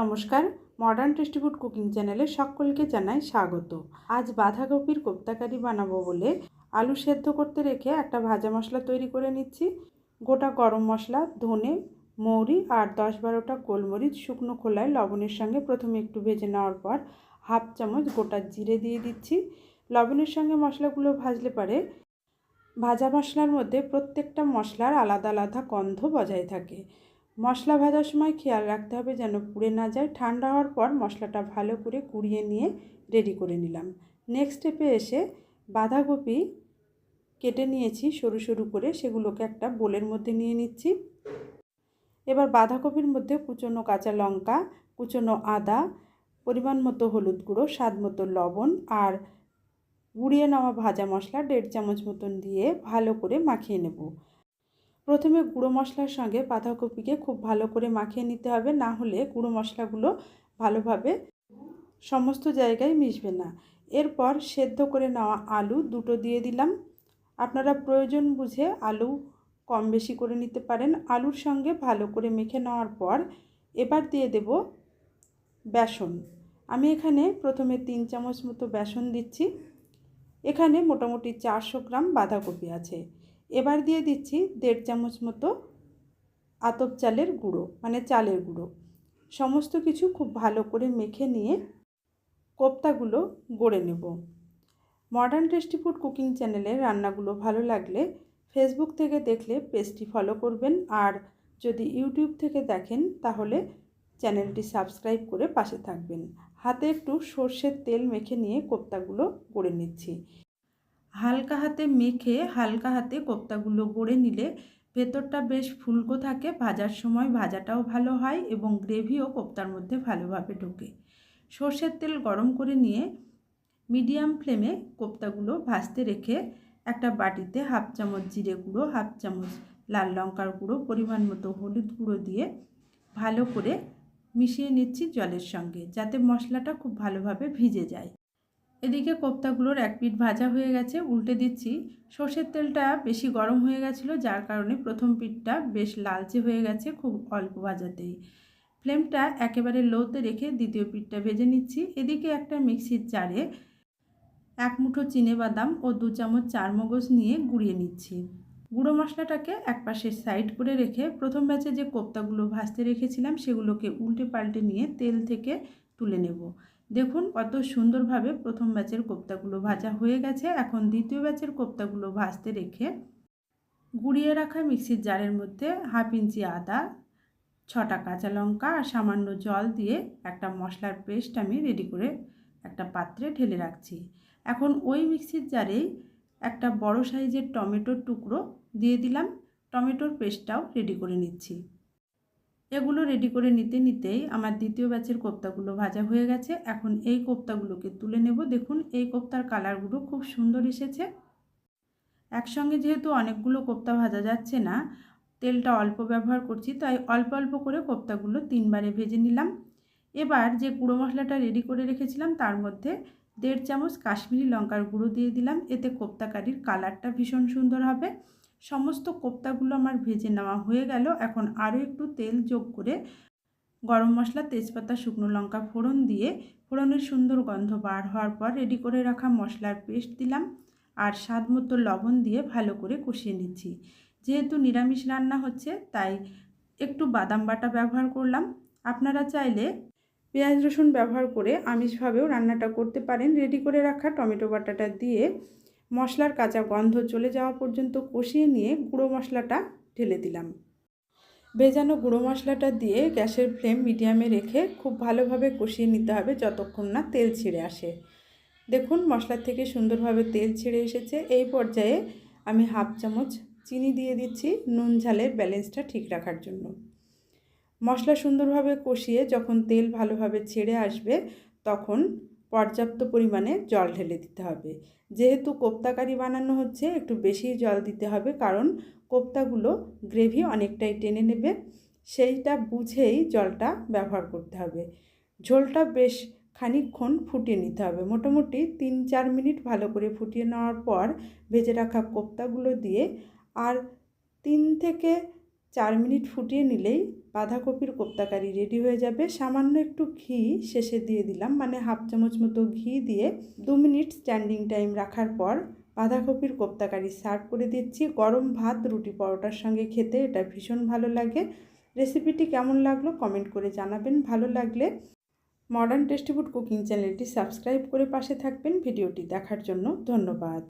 নমস্কার modern tasty food cooking চ্যানেলে সকলকে জানাই স্বাগত। আজ বাঁধাকপির কোপ্তাকারি বানাবো বলে আলু সেদ্ধ করতে রেখে একটা ভাজা মশলা তৈরি করে নিচ্ছি। গোটা গরম মশলা, ধনে, মৌরি আর দশ বারোটা গোলমরিচ শুকনো খোলায় লবণের সঙ্গে প্রথমে একটু ভেজে নেওয়ার পর হাফ চামচ গোটা জিরে দিয়ে দিচ্ছি। লবণের সঙ্গে মশলাগুলো ভাজলে পারে ভাজা মশলার মধ্যে প্রত্যেকটা মশলার আলাদা আলাদা গন্ধ বজায় থাকে। মশলা ভাজার সময় খেয়াল রাখতে হবে যেন পুড়ে না যায়। ঠান্ডা হওয়ার পর মশলাটা ভালো করে কুড়িয়ে নিয়ে রেডি করে নিলাম। নেক্সট স্টেপে এসে বাঁধাকপি কেটে নিয়েছি সরু সরু করে, সেগুলোকে একটা বোলের মধ্যে নিয়ে নিচ্ছি। এবার বাঁধাকপির মধ্যে কুচনো কাঁচা লঙ্কা, কুচনো আদা, পরিমাণ মতো হলুদ গুঁড়ো, স্বাদ মতো লবণ আর গুঁড়িয়ে নেওয়া ভাজা মশলা দেড় চামচ মতন দিয়ে ভালো করে মাখিয়ে নেব। প্রথমে গুঁড়ো মশলার সঙ্গে বাঁধাকপিকে খুব ভালো করে মাখিয়ে নিতে হবে, না হলে গুঁড়ো মশলাগুলো ভালোভাবে সমস্ত জায়গায় মিশবে না। এরপর সেদ্ধ করে নেওয়া আলু দুটো দিয়ে দিলাম। আপনারা প্রয়োজন বুঝে আলু কম বেশি করে নিতে পারেন। আলুর সঙ্গে ভালো করে মেখে নেওয়ার পর এবার দিয়ে দেব বেসন। আমি এখানে প্রথমে তিন চামচ মতো বেসন দিচ্ছি। এখানে মোটামুটি চারশো গ্রাম বাঁধাকপি আছে। এবার দিয়ে দিচ্ছি দেড় চামচ মতো আতপ চালের গুঁড়ো মানে চালের গুঁড়ো। সমস্ত কিছু খুব ভালো করে মেখে নিয়ে কোপ্তাগুলো গড়ে নেব। মডার্ন টেস্টি ফুড কুকিং চ্যানেলের রান্নাগুলো ভালো লাগলে ফেসবুক থেকে দেখলে পেজটি ফলো করবেন আর যদি ইউটিউব থেকে দেখেন তাহলে চ্যানেলটি সাবস্ক্রাইব করে পাশে থাকবেন। হাতে একটু সর্ষের তেল মেখে নিয়ে কোপ্তাগুলো গড়ে নিচ্ছি। হালকা হাতে মেখে হালকা হাতে কোপ্তাগুলো গড়ে নিলে ভেতরটা বেশ ফুলকো থাকে। ভাজার সময় ভাজাটাও ভালো হয় এবং গ্রেভিও কোপ্তার মধ্যে ভালোভাবে ঢোকে। সর্ষের তেল গরম করে নিয়ে মিডিয়াম ফ্লেমে কোপ্তাগুলো ভাজতে রেখে একটা বাটিতে হাফ চামচ জিরে গুঁড়ো, হাফ চামচ লাল লঙ্কার গুঁড়ো, পরিমাণ মতো হলুদ গুঁড়ো দিয়ে ভালো করে মিশিয়ে নিচ্ছি জলের সঙ্গে, যাতে মশলাটা খুব ভালোভাবে ভিজে যায়। এদিকে কোপ্তাগুলোর এক পিঠ ভাজা হয়ে গেছে, উল্টে দিচ্ছি। সর্ষের তেলটা বেশি গরম হয়ে গেছিল, যার কারণে প্রথম পিঠটা বেশ লালচে হয়ে গেছে খুব অল্প ভাজাতেই। ফ্লেমটা একেবারে লোতে রেখে দ্বিতীয় পিঠটা ভেজে নিচ্ছি। এদিকে একটা মিক্সির জারে এক মুঠো বাদাম ও দু চামচ চার মগজ নিয়ে গুঁড়িয়ে নিচ্ছি। গুঁড়ো মশলাটাকে এক পাশে সাইড করে রেখে প্রথম ব্যাচে যে কোপ্তাগুলো ভাজতে রেখেছিলাম, সেগুলোকে উল্টে পাল্টে নিয়ে তেল থেকে তুলে নেব। দেখুন কত সুন্দরভাবে প্রথম ব্যাচের কোপ্তাগুলো ভাজা হয়ে গেছে। এখন দ্বিতীয় ব্যাচের কোপ্তাগুলো ভাজতে রেখে গুঁড়িয়ে রাখা মিক্সির জারের মধ্যে হাফ ইঞ্চি আদা, ছটা কাঁচা লঙ্কা আর সামান্য জল দিয়ে একটা মশলার পেস্ট আমি রেডি করে একটা পাত্রে ঢেলে রাখছি। এখন ওই মিক্সির জারেই একটা বড় সাইজের টমেটোর টুকরো দিয়ে দিলাম। টমেটোর পেস্টটাও রেডি করে নিচ্ছি। এগুলো রেডি করে নিতে নিতেই আমার দ্বিতীয় ব্যাচের কোপ্তাগুলো ভাজা হয়ে গেছে। এখন এই কোপ্তাগুলোকে তুলে নেব। দেখুন, এই কোপ্তার কালারগুলো খুব সুন্দর এসেছে। একসঙ্গে যেহেতু অনেকগুলো কোপ্তা ভাজা যাচ্ছে না, তেলটা অল্প ব্যবহার করছি, তাই অল্প অল্প করে কোপ্তাগুলো তিনবারে ভেজে নিলাম। এবার যে গুঁড়ো মশলাটা রেডি করে রেখেছিলাম, তার মধ্যে দেড় চামচ কাশ্মীরি লঙ্কার গুঁড়ো দিয়ে দিলাম। এতে কোপ্তা কারির কালারটা ভীষণ সুন্দর হবে। সমস্ত কোপ্তাগুলো আমার ভেজে নেওয়া হয়ে গেল। এখন আরও একটু তেল যোগ করে গরম মশলা, তেজপাতা, শুকনো লঙ্কা ফোড়ন দিয়ে ফোড়নের সুন্দর গন্ধ বার হওয়ার পর রেডি করে রাখা মশলার পেস্ট দিলাম আর স্বাদ মতো লবণ দিয়ে ভালো করে কষিয়ে নিচ্ছি। যেহেতু নিরামিষ রান্না হচ্ছে, তাই একটু বাদাম বাটা ব্যবহার করলাম। আপনারা চাইলে পেঁয়াজ রসুন ব্যবহার করে আমিষভাবেও রান্নাটা করতে পারেন। রেডি করে রাখা টমেটো বাটাটা দিয়ে মশলার কাঁচা গন্ধ চলে যাওয়া পর্যন্ত কষিয়ে নিয়ে গুঁড়ো মশলাটা ঢেলে দিলাম। ভেজানো গুঁড়ো মশলাটা দিয়ে গ্যাসের ফ্লেম মিডিয়ামে রেখে খুব ভালোভাবে কষিয়ে নিতে হবে যতক্ষণ না তেল ছিঁড়ে আসে। দেখুন, মশলার থেকে সুন্দরভাবে তেল ছিঁড়ে এসেছে। এই পর্যায়ে আমি হাফ চামচ চিনি দিয়ে দিচ্ছি নুন ঝালের ব্যালেন্সটা ঠিক রাখার জন্য। মশলা সুন্দরভাবে কষিয়ে যখন তেল ভালোভাবে ছেড়ে আসবে, তখন পর্যাপ্ত পরিমাণে জল ঢেলে দিতে হবে। যেহেতু কোপ্তাকারি বানানো হচ্ছে, একটু বেশি জল দিতে হবে কারণ কোপ্তাগুলো গ্রেভি অনেকটাই টেনে নেবে। সেইটা বুঝেই জলটা ব্যবহার করতে হবে। ঝোলটা বেশ খানিকক্ষণ ফুটিয়ে নিতে হবে। মোটামুটি তিন চার মিনিট ভালো করে ফুটিয়ে নেওয়ার পর ভেজে রাখা কোপ্তাগুলো দিয়ে আর তিন থেকে চার মিনিট ফুটিয়ে নিলেই বাঁধাকপির কোপ্তাকারি রেডি হয়ে যাবে। সামান্য একটু ঘি শেষে দিয়ে দিলাম মানে হাফ চামচ মতো ঘি দিয়ে দু মিনিট স্ট্যান্ডিং টাইম রাখার পর বাঁধাকপির কোপ্তাকারি সার্ভ করে দিচ্ছি। গরম ভাত, রুটি পরোটার সঙ্গে খেতে এটা ভীষণ ভালো লাগে। রেসিপিটি কেমন লাগল কমেন্ট করে জানাবেন। ভালো লাগলে মডার্ন টেস্টি ফুড কুকিং চ্যানেলটি সাবস্ক্রাইব করে পাশে থাকবেন। ভিডিওটি দেখার জন্য ধন্যবাদ।